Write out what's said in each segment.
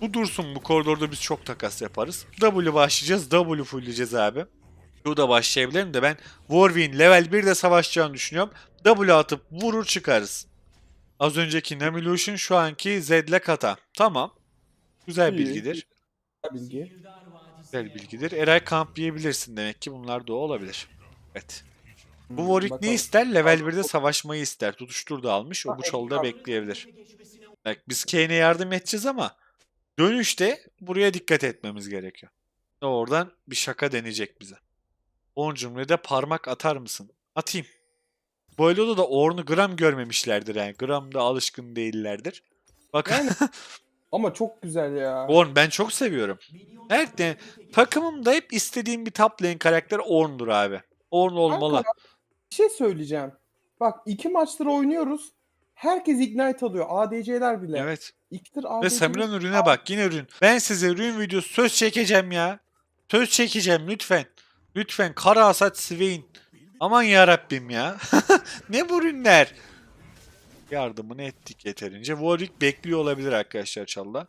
Bu dursun bu koridorda biz çok takas yaparız. W başlayacağız. W fullleyeceğiz abi. Q da başlayabilirim de ben Warwick'in level 1'de savaşacağını düşünüyorum. W atıp vurur çıkarız. Az önceki Namilution şu anki Zed'le Kata. Tamam. Güzel İyi. bilgidir. bilgi. Güzel bilgidir. Eray kamp yiyebilirsin demek ki bunlar da olabilir. Evet. Bu Warwick ne Hmm, ister? Level 1'de savaşmayı ister. Tutuştur da almış. O bu ekran. bekleyebilir. Bak biz Kane'e yardım edeceğiz ama dönüşte buraya dikkat etmemiz gerekiyor. Oradan bir şaka deneyecek bize. 10 cümlede parmak atar mısın? Atayım. Bu Elo'da da Ornn'u gram görmemişlerdir yani. Gram da alışkın değillerdir. Bakın Yani- Ama çok güzel ya. Ornn ben çok seviyorum. Evet de takımımda hep istediğim bir top lane karakter Ornn'dur abi. Ornn olmalı. Kanka, Bir şey söyleyeceğim. Bak iki maçtır oynuyoruz. Herkes ignite alıyor. ADC'ler bile. Evet. İkidir Ve ADC'ler. Samira'nın ürüne bak yine ürün. Ben size ürün videosu söz çekeceğim ya. Söz çekeceğim lütfen. Lütfen kara hasat Swain. Aman yarabbim ya. ne bu ürünler? Yardımını ettik yeterince. Warwick bekliyor olabilir arkadaşlar çalda.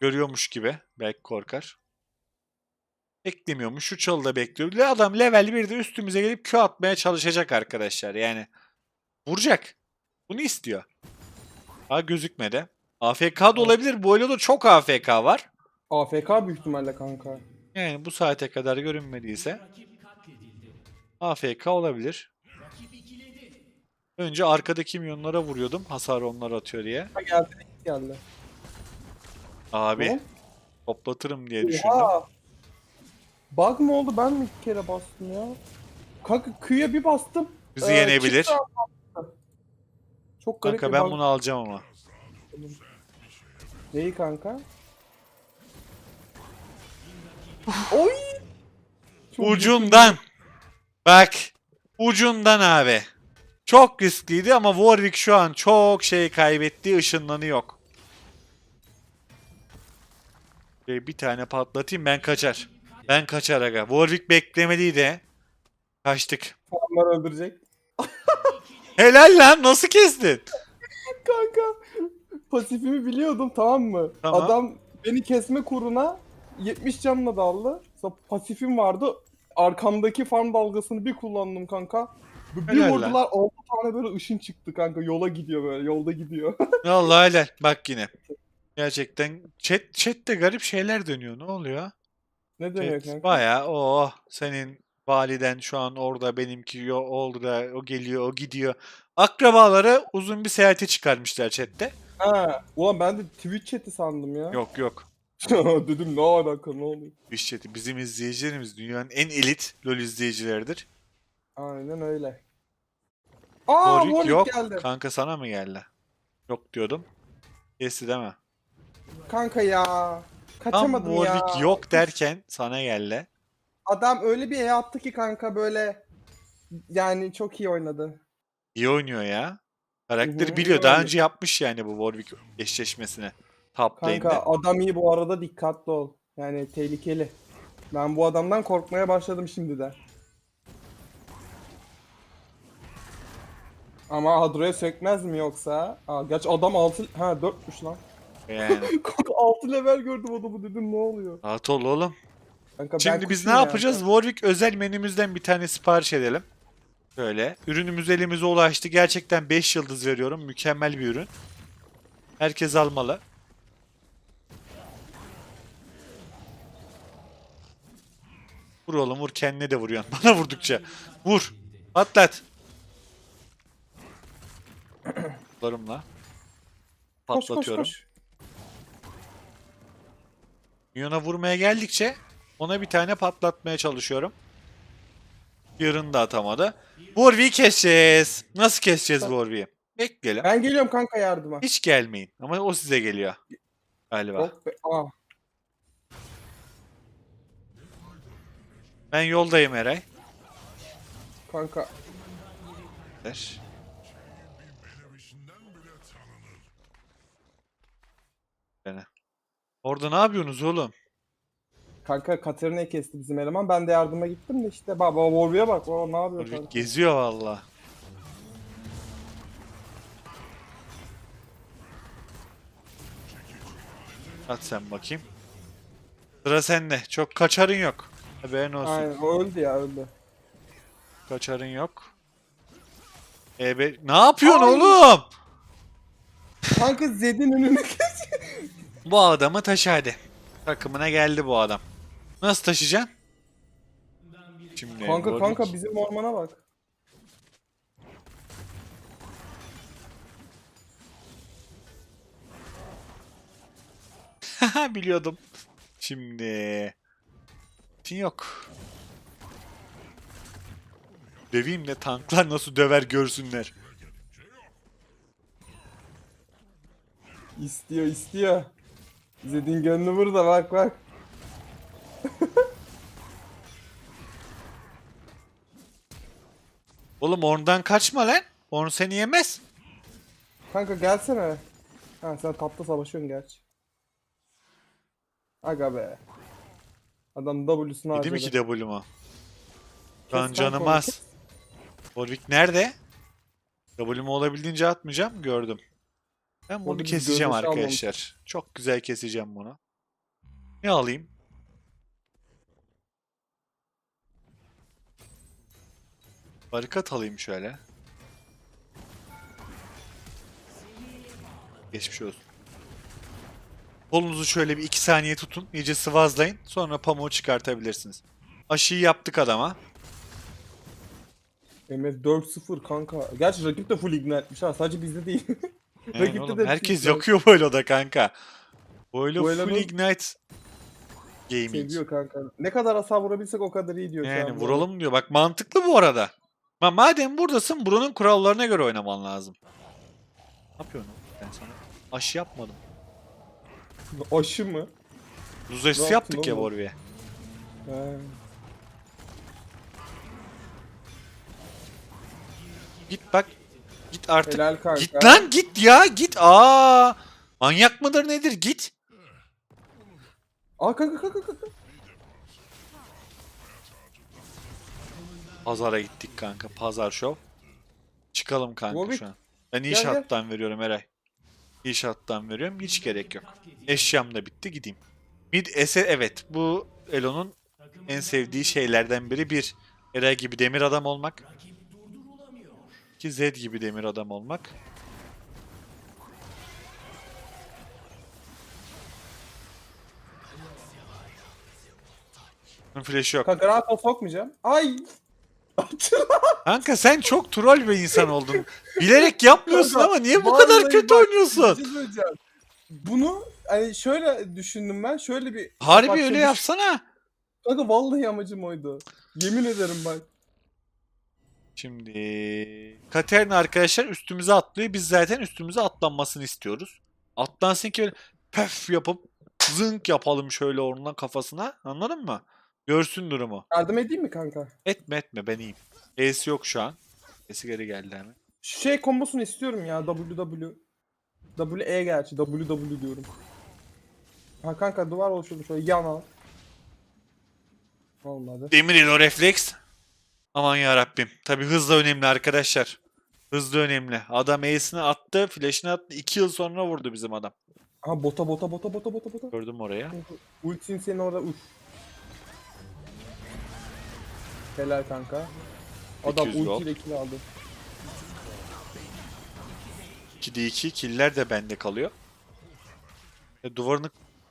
Görüyormuş gibi. Belki korkar. Beklemiyormuş. Şu çalda bekliyor. Adam level 1'de üstümüze gelip Q atmaya çalışacak arkadaşlar. Yani vuracak. Bunu istiyor. Ha gözükmedi. AFK da olabilir. Bu oyunda da çok AFK var. AFK büyük ihtimalle kanka. Yani bu saate kadar görünmediyse AFK olabilir. Önce arkadaki milyonlara vuruyordum. Hasar onlar atıyor diye. Ha geldi geldi. Abi Ne? toplatırım diye düşündüm. Oha! Bug mı oldu? Ben mi bir kere bastım ya? Kanka kıyıya bir bastım. Bizi Ee, yenebilir. Çok garip Kanka bir ben bug. bunu alacağım ama. Neyi kanka? Oy! Çok Ucundan. Bak. Ucundan abi. Çok riskliydi ama Warwick şu an çok şey kaybetti. Işınlanı yok. Bir tane patlatayım ben kaçar. Ben kaçar aga. Warwick beklemediydi. Kaçtık. Farmlar öldürecek. Helal lan nasıl kestin? Kanka pasifimi biliyordum tamam mı? Tamam. Adam beni kesme kuruna 70 canla daldı. Sonra pasifim vardı. Arkamdaki farm dalgasını bir kullandım kanka. Bir Helal lan. vurdular 6 tane böyle ışın çıktı kanka. Yola gidiyor böyle yolda gidiyor. Vallahi helal. Bak yine. Gerçekten chat, chatte garip şeyler dönüyor. Ne oluyor? ne dönüyor Chat kanka? Baya o senin validen şu an orada benimki yo, orada o geliyor o gidiyor. Akrabaları uzun bir seyahate çıkarmışlar chatte. Ha, ulan ben de Twitch chat'i sandım ya. Yok yok. Dedim ne alaka ne oluyor? Twitch chat'i bizim izleyicilerimiz dünyanın en elit LoL izleyicileridir. Aynen öyle. Aa Warwick Warwick yok. geldi. Kanka sana mı geldi? Yok diyordum. Kesti deme. Kanka ya. Tam Kaçamadım ya. Warwick yok derken sana geldi. Adam öyle bir E attı ki kanka böyle yani çok iyi oynadı. İyi oynuyor ya. Karakteri Hı hı, biliyor. iyi Daha oynuyor. önce yapmış yani bu Warwick eşleşmesine. Top Kanka lane'de. adam iyi bu arada dikkatli ol. Yani tehlikeli. Ben bu adamdan korkmaya başladım şimdi de. Ama Hadro'ya sökmez mi yoksa? Aa, gerçi adam 6... Ha 4'müş lan. Yani. Kanka 6 level gördüm adamı dedim ne oluyor? Rahat ol oğlum. Kanka Şimdi biz ne ya. yapacağız? Warwick özel menümüzden bir tane sipariş edelim. Böyle. Ürünümüz elimize ulaştı. Gerçekten 5 yıldız veriyorum. Mükemmel bir ürün. Herkes almalı. Vur oğlum vur. Kendine de vuruyorsun. Bana vurdukça. Vur. Patlat. Larımla. Koş koş Patlatıyorum. koş. Minyona vurmaya geldikçe ona bir tane patlatmaya çalışıyorum. Yarın da atamadı. Warwick'i keseceğiz. Nasıl keseceğiz Warwick'i? Bekleyelim. Ben geliyorum kanka yardıma. Hiç gelmeyin. Ama o size geliyor. Galiba. Yok be. Aa. Ben yoldayım Eray. Kanka. Ver. Beni. Orada ne yapıyorsunuz oğlum? Kanka Katerina'yı kesti bizim eleman. Ben de yardıma gittim de işte baba Warwick'e bak. O ne yapıyor kanka? geziyor valla. At sen bakayım. Sıra sende. Çok kaçarın yok. Haberin olsun. Aynen o öldü ya öldü. Kaçarın yok. E be- ne yapıyorsun Ay. oğlum? Kanka Zed'in önüne Bu adamı taşı hadi. Takımına geldi bu adam. Nasıl taşıyacaksın? Şimdi Kanka Warwick- kanka bizim ormana bak. Biliyordum. Şimdi Tin yok. Döveyim de tanklar nasıl döver görsünler. İstiyor istiyor. Zed'in gönlü burada bak bak. Oğlum oradan kaçma lan. Onu seni yemez. Kanka gelsene. Ha sen tapta savaşıyorsun gerçi. Aga be. Adam W'sunu harcadı. mi ki? Kes Lan kanka canım onu, az. kes. Warwick nerede? W'mu olabildiğince atmayacağım. Gördüm. Ben bunu biz keseceğim görünüşe arkadaşlar. Çok güzel keseceğim bunu. Ne alayım? Barikat alayım şöyle. Geçmiş olsun. Kolunuzu şöyle bir iki saniye tutun. iyice sıvazlayın. Sonra pamuğu çıkartabilirsiniz. Aşıyı yaptık adama. MF 4-0 kanka. Gerçi rakip de full ignite'miş ha. Sadece bizde değil. Yani Rakipte oğlum, de herkes yakıyor böyle da kanka. Böyle Bu full eleman- ignite gaming. Seviyor kanka. Ne kadar hasar vurabilsek o kadar iyi diyor şu Yani an. vuralım diyor. Bak mantıklı bu arada. Ma madem buradasın buranın kurallarına göre oynaman lazım. Ne yapıyorsun? Ben sana aşı yapmadım. Aşı mı? Buz aşısı Ne yaptık ya. He. Git bak. Git artık. Helal kanka. Git lan git ya git. Aa! Manyak mıdır nedir? Git. Aa kanka kanka kanka. Pazara gittik kanka. Pazar show. Çıkalım kanka Warwick, şu an. Ben inşaattan veriyorum Eray. İnşaattan veriyorum. Hiç gerek yok. Eşyam da bitti gideyim. Mid ese evet bu Elo'nun en sevdiği şeylerden biri bir Eray gibi demir adam olmak. İki Z gibi demir adam olmak. Flash'ı yok. Kanka rahat ol sokmayacağım. Ay. Kanka sen çok troll bir insan oldun. Bilerek yapmıyorsun ama niye bu kadar vallahi kötü bak, oynuyorsun? bir şey söyleyeceğim. Bunu hani şöyle düşündüm ben. Şöyle bir Harbi öyle şimdi- yapsana. Kanka vallahi amacım oydu. Yemin ederim bak. Şimdi Katerina arkadaşlar üstümüze atlıyor. Biz zaten üstümüze atlanmasını istiyoruz. Atlansın ki böyle pef yapıp zınk yapalım şöyle ondan kafasına. Anladın mı? Görsün durumu. Yardım edeyim mi kanka? Etme etme ben iyiyim. Ace yok şu an. Ace geri geldi hemen. Şu şey kombosunu istiyorum ya. WW. WE gerçi. WW diyorum. Ha kanka duvar oluşturdu şöyle yan al. Olmadı. Demir Elo refleks. Aman ya Rabbim. Tabi hız da önemli arkadaşlar. Hız da önemli. Adam Ace'ini attı, flash'ını attı. 2 yıl sonra vurdu bizim adam. Aha bota bota bota bota bota bota. Gördüm oraya. Ultin senin orada uf. Helal kanka. Adam 200 gold. ultiyle kill aldı. 2'de 2 killer de bende kalıyor. E, duvarını...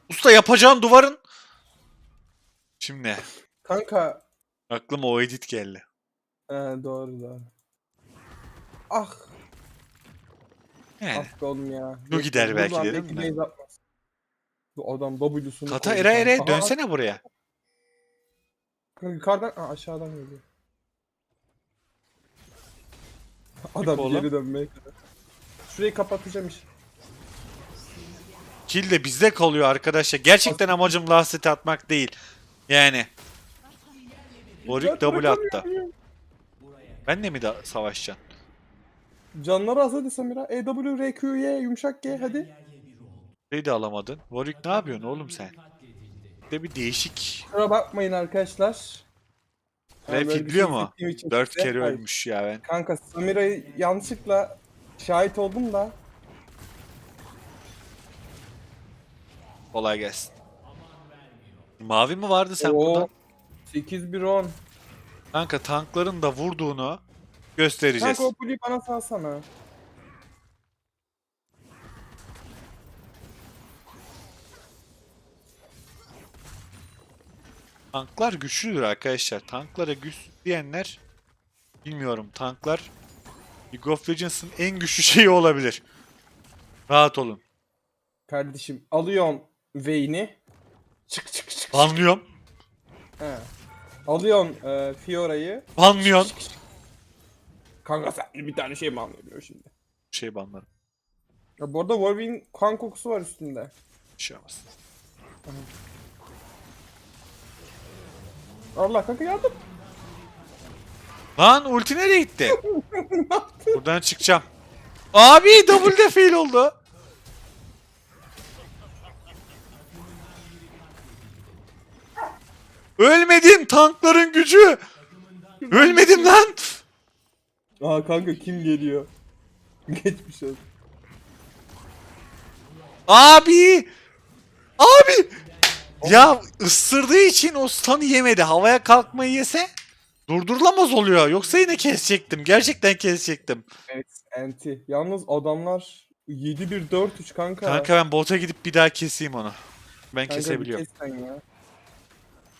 Usta yapacağın duvarın... Şimdi Kanka. aklıma o edit geldi. He doğru doğru. Ah. Yani. Ah be oğlum ya. Bu gider belki Buradan dedim belki de. base atmaz. Bu adam W'sunu Kata koydu kanka. Aha, dönsene buraya. Yukarıdan Aa, aşağıdan geliyor. Adam oğlum. geri dönmeye kadar. Şurayı kapatacağım iş. Kill de bizde kalıyor arkadaşlar. Gerçekten amacım last hit atmak değil. Yani. Warwick double attı. Ben de mi da savaşacaksın? Canları az hadi Samira. E W R Q Y yumuşak G hadi. Burayı da alamadın. Warwick ne yapıyorsun oğlum sen? De bir değişik. Kusura bakmayın arkadaşlar. Ve bir fidliyor şey mu? hissettiğim için 4 size- kere ölmüş ya ben. Kanka Samira'yı yanlışlıkla şahit oldum da. Kolay gelsin. Mavi mi vardı sen Oo, burada? 8-1-10. Kanka tankların da vurduğunu göstereceğiz. Kanka o pulü bana salsana. Tanklar güçlüdür arkadaşlar. Tanklara güç diyenler bilmiyorum. Tanklar League of Legends'ın en güçlü şeyi olabilir. Rahat olun. Kardeşim alıyorsun Vayne'i. Çık çık çık. Banlıyorum. He. Alıyorsun e, Fiora'yı. Banlıyorum. Kanka sen bir tane şey mi anlayabiliyor şimdi? Şey banlarım. Ya bu arada Warwick'in kan kokusu var üstünde. Bir şey olmaz. Allah kanka yardım. Lan ulti nereye gitti? Buradan çıkacağım. Abi double de fail oldu. Ölmedim tankların gücü. Ölmedim lan. Aa kanka kim geliyor? Geçmiş olsun. Abi. Abi. Ya ısırdığı için o stun'ı yemedi. Havaya kalkmayı yese durdurulamaz oluyor. Yoksa yine kesecektim. Gerçekten kesecektim. Evet anti. Yalnız adamlar 7-1-4-3 kanka. Kanka ben bota gidip bir daha keseyim onu. Ben Kanka bir kesebiliyorum. kes sen ya.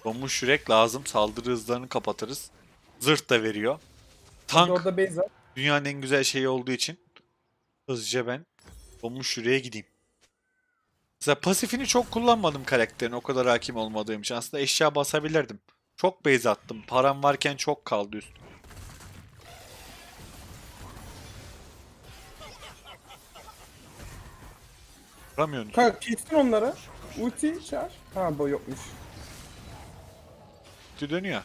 Donmuş yürek lazım. Saldırı hızlarını kapatırız. Zırt da veriyor. Tank Orada base var. dünyanın en güzel şeyi olduğu için hızlıca ben donmuş yüreğe gideyim. Mesela pasifini çok kullanmadım karakterin o kadar hakim olmadığım için. Aslında eşya basabilirdim. Çok base attım. Param varken çok kaldı üst. Vuramıyorsun. Kanka kestin onları. Ulti çağır. Ha bu yokmuş. Ulti dönüyor.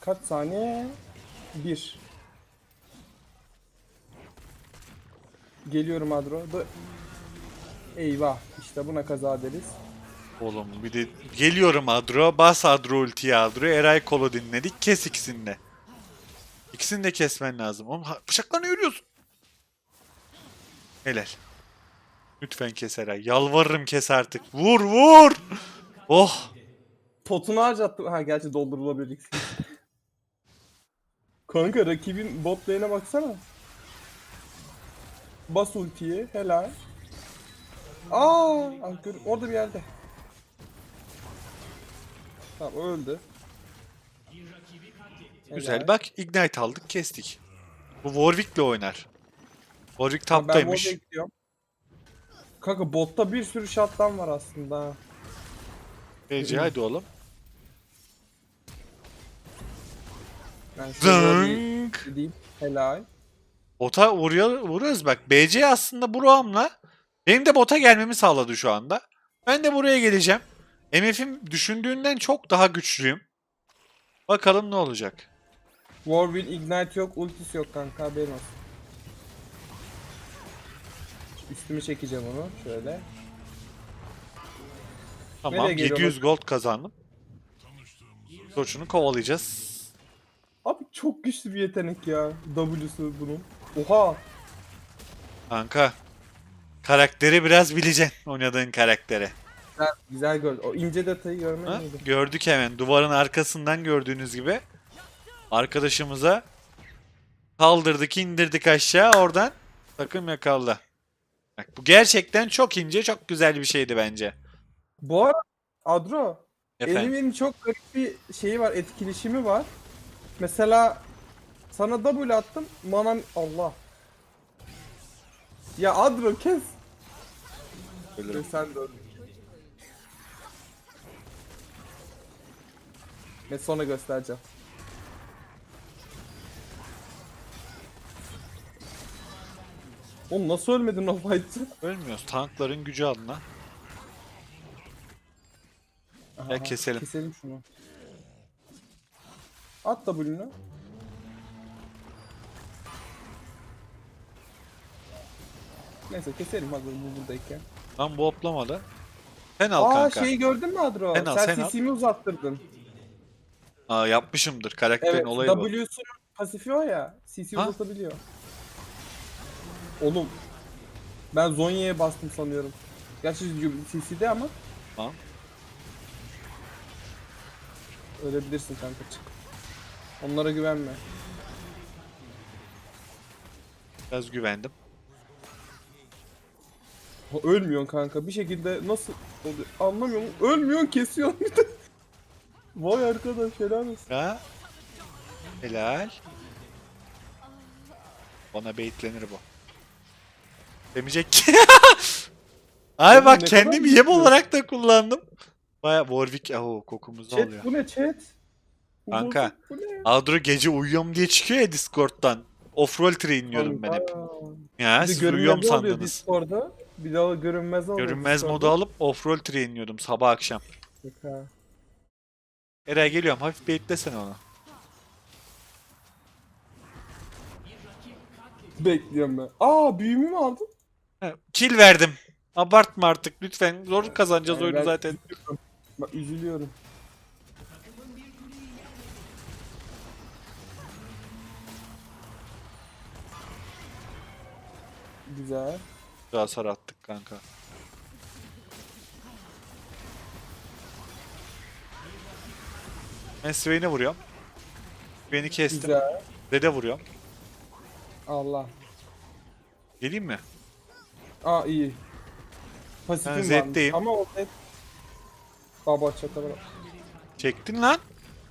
Kaç saniye? Bir. Geliyorum Adro. Eyvah. İşte buna kaza deriz. Oğlum bir de geliyorum Adro. Bas Adro ultiyi Adro. Eray Kolo dinledik. Kes ikisini de. İkisini de kesmen lazım. Oğlum ha- bıçaklarını yürüyorsun. Helal. Lütfen kes Eray. Yalvarırım kes artık. Vur vur. Oh. Potunu harcattım. Ha gerçi doldurulabilir. Kanka rakibin bot lane'e baksana. Bas ultiyi. Helal. Aa, gör- orada bir yerde. Tamam o öldü. Güzel. Helal. Bak Ignite aldık kestik. Bu Warwick'le oynar. Warwick Tamam, Ben taptaymış. bot bekliyorum. Kanka botta bir sürü shotdown var aslında. Ece hadi oğlum. Ben şöyle bir Zınk. gideyim. Helal. Bota vuruyor, vuruyoruz bak. BC aslında bu roam'la benim de bota gelmemi sağladı şu anda. Ben de buraya geleceğim. MF'im düşündüğünden çok daha güçlüyüm. Bakalım ne olacak. Warwick Ignite yok, ultisi yok kanka haberin olsun. Üstümü çekeceğim onu şöyle. Tamam Nereye geliyor 700 gold kazandım. Koçunu kovalayacağız. Abi çok güçlü bir yetenek ya W'su bunun. Oha! Kanka. Karakteri biraz bileceksin oynadığın karakteri. Güzel, güzel gördüm. O ince detayı Ha? görmen iyiydi. Gördük hemen duvarın arkasından gördüğünüz gibi. Arkadaşımıza kaldırdık indirdik aşağı oradan takım yakaladı. Bak bu gerçekten çok ince çok güzel bir şeydi bence. Bu arada Adro, Efendim. Elimin'in çok garip bir şeyi var, etkileşimi var. Mesela sana W attım, manam Allah. Ya Adro kes. Ölürüm. Sen de öl. Ve sonra göstereceğim. Oğlum nasıl ölmedin o fight'ı? Ölmüyoruz. Tankların gücü adına. Gel keselim. Keselim şunu. At W'nu. Neyse keselim hazır bu buradayken. Lan bu hoplamadı. Sen al Aa kanka. şeyi gördün mü Adro? Sen al, Sen sen al. CC'mi uzattırdın. Aa, yapmışımdır. Karakterin Evet olayı bu. W'sunun pasifi o ya. CC Ha? uzatabiliyor. Oğlum. Ben Zonya'ya bastım sanıyorum. Gerçi CC'de ama. Tamam. Ölebilirsin kanka çık. Onlara güvenme. Biraz güvendim. Ölmüyorsun kanka. Bir şekilde nasıl oluyor? Anlamıyorum. Ölmüyorsun kesiyorsun bir de. Vay arkadaş helal olsun. Ha? Helal. Bana baitlenir bu. Demeyecek ki. Ay bak ne kendim yem güzel. olarak da kullandım. Baya Warwick aho kokumuzu Chat alıyor. bu ne chat? Bu Kanka. Bu ne? Adro gece uyuyorum diye çıkıyor ya Discord'dan. Off-roll trainliyorum ben hep. Kanka. Ya siz uyuyorum oluyor sandınız. Discord'da. Bir daha görünmez oluyor. Görünmez modu alıp off-roll trainliyordum sabah akşam. Ha. Eray geliyorum hafif baitlesene onu. Bekliyorum ben. Aa büyümü mü aldın? Kill verdim. Abartma artık lütfen. Zor kazanacağız Yani oyunu ben zaten. üzülüyorum. Bak üzülüyorum. Güzel. Daha hasar attık kanka. Ben Swain'e vuruyorum. Swain'i kestim. Güzel. Red'e vuruyorum. Allah. Geleyim mi? Aa iyi. Pasifim Ben varmış. Zed'deyim. Ama o Zed... Baba çakala. Çektin lan.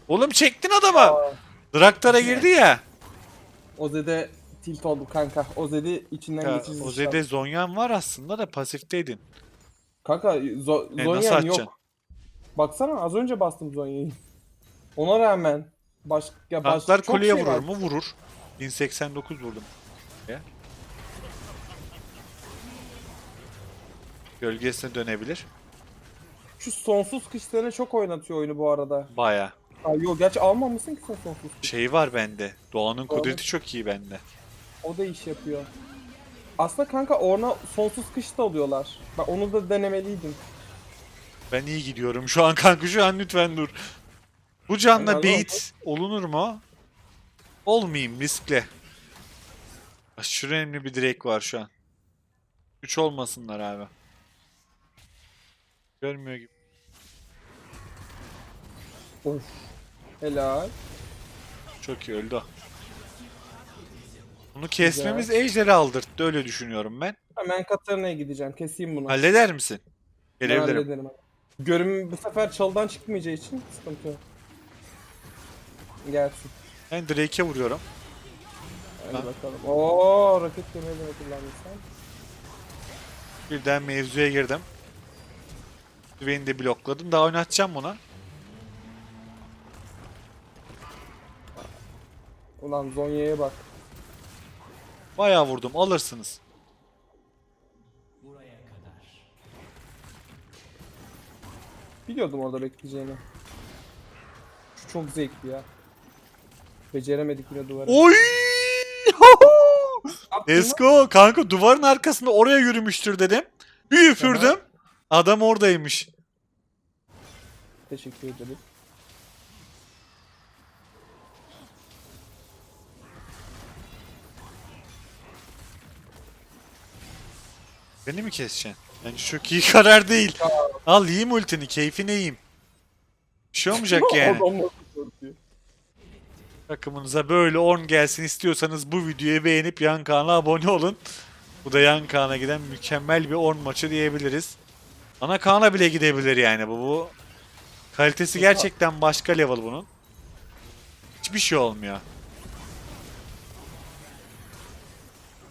Oğlum çektin adamı. Aa, Draktar'a girdi ya. o Zed'e tilt oldu kanka. O Zed'i içinden ya geçirdi. o Zed'e Zonyan var aslında da pasifteydin. Kanka Zo E, Zonyan yok. Baksana az önce bastım Zonya'yı. Ona rağmen baş ya baş Tanklar kuleye şey vurur var. mu? Vurur. 1089 vurdum. Ya. Gölgesine dönebilir. Şu sonsuz kış seni çok oynatıyor oyunu bu arada. Baya. Ay yok gerçi almamışsın ki sen sonsuz kış. Şey var bende. Doğanın- kudreti çok iyi bende. O da iş yapıyor. Aslında kanka orna sonsuz kış da alıyorlar. Bak onu da denemeliydim. Ben iyi gidiyorum şu an kanka şu an lütfen dur. Bu canla Helal bait olunur mu? Olmayayım riskli. Aşırı önemli bir direk var şu an. 3 olmasınlar abi. Görmüyor gibi. Of. Helal. Çok iyi öldü o. Bunu kesmemiz ejderi aldırttı öyle düşünüyorum ben. Hemen Katarina'ya gideceğim. Keseyim bunu. Halleder misin? Gelebilirim. hallederim. Görüm bu sefer çaldan çıkmayacağı için sıkıntı yok. Gelsin. Ben Drake'e vuruyorum. Hadi Ha. bakalım. Oo roket kemerini kullandın sen. Birden mevzuya girdim. Swain'i de blokladım. Daha oynatacağım buna. Ulan Zonya'ya bak. Bayağı vurdum. Alırsınız. Biliyordum orada bekleyeceğini. Şu çok zevkli ya. Beceremedik yine duvarı. Oy! Go. Kanka duvarın arkasında oraya yürümüştür dedim. Bir üfürdüm. Adam oradaymış. Teşekkür ederim. Beni mi keseceksin? Bence çok iyi karar değil. Al yiyeyim ultini. Keyfine yiyeyim. Bir şey olmayacak yani. Takımınıza böyle 10 gelsin istiyorsanız bu videoyu beğenip yan kanala abone olun. Bu da yan kana giden mükemmel bir 10 maçı diyebiliriz. Ana kana bile gidebilir yani bu. bu. Kalitesi gerçekten başka level bunun. Hiçbir şey olmuyor.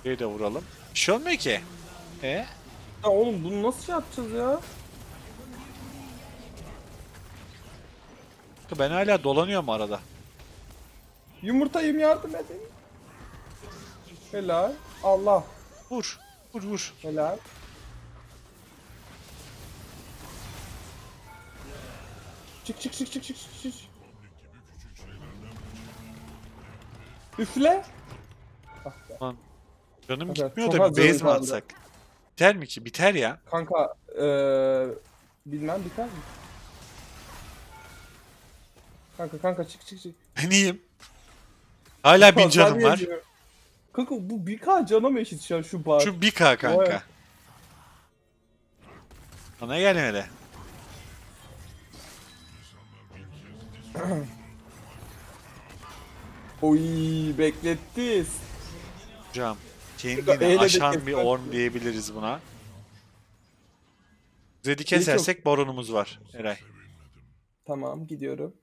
Bir de vuralım. Bir şey olmuyor ki. E? Ya oğlum bunu nasıl şey yapacağız ya? Ben hala dolanıyorum arada. Yumurtayım yardım edin. Helal. Allah. Vur. Vur vur. Helal. Çık çık çık çık çık çık çık. Üfle. Ah be. Lan. Canım gitmiyor çok da az bir base canım mi kaldı. atsak? Biter mi ki? Biter ya. Kanka ee, bilmem biter mi? Kanka kanka çık çık çık. Ben iyiyim. Hala bin canım var. Kanka bu 1k cana eşit şu, şu bar? Şu 1k kanka. Evet. Bana gelmedi. Oy bekletti. Cam kendini aşan bir mi? diyebiliriz buna. Zed'i çok- kesersek baronumuz var Eray. Tamam gidiyorum.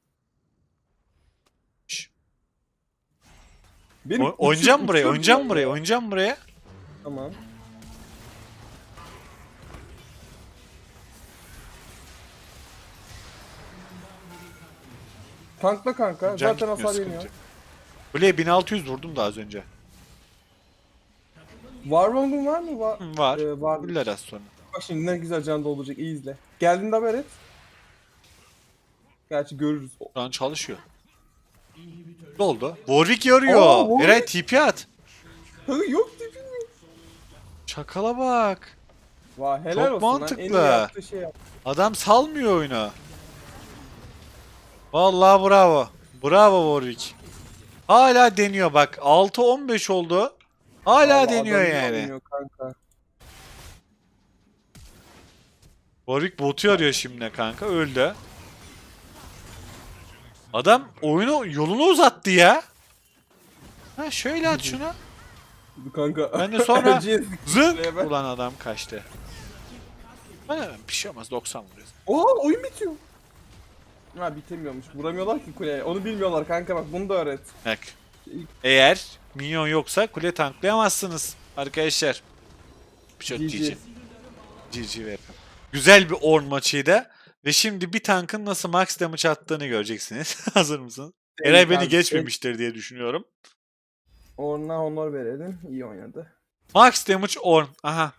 Benim O- oynayacağım uçur- buraya, oynayacağım buraya, ya. oynayacağım buraya. Tamam. Tankla kanka. Can Zaten gitmiyor, hasar sıkıntı yemiyor. yok. Kuleye 1600 vurdum da az önce. Warwong'un var mı? Var. Hı, Var. Ee, var. Güller az sonra. Bak şimdi ne güzel can dolduracak. İyi izle. Geldiğinde haber et. Gerçi görürüz. Şu an çalışıyor. Doldu. Warwick yarıyor. Aa, Warwick. Eray TP at. Yok tipin mi? Çakala bak. Vay helal Çok olsun lan. En iyi mantıklı. şey yaptı. Adam salmıyor oyunu. Vallahi bravo. Bravo Warwick. Hala deniyor bak. 6-15 oldu. Hala Vallahi deniyor adam yani. kanka. Warwick botu arıyor şimdi kanka. Öldü. Adam oyunu yolunu uzattı ya. Ha şöyle at şunu. Kanka. Ben de sonra Öleceğiz. zın. Şuraya bak. Ulan adam kaçtı. Bana bir şey olmaz 90 vuruyoruz. Oha oyun bitiyor. Ha bitemiyormuş. Vuramıyorlar ki kuleye. Onu bilmiyorlar kanka bak bunu da öğret. Bak. Eğer minyon yoksa kule tanklayamazsınız arkadaşlar. Bir şey GG. GG. Veririm. Güzel bir Orn maçıydı. Ve şimdi bir tankın nasıl max damage attığını göreceksiniz. Hazır mısın? Eray beni geçmemiştir diye düşünüyorum. Orna honor verelim. İyi oynadı. Max damage Orn. Aha.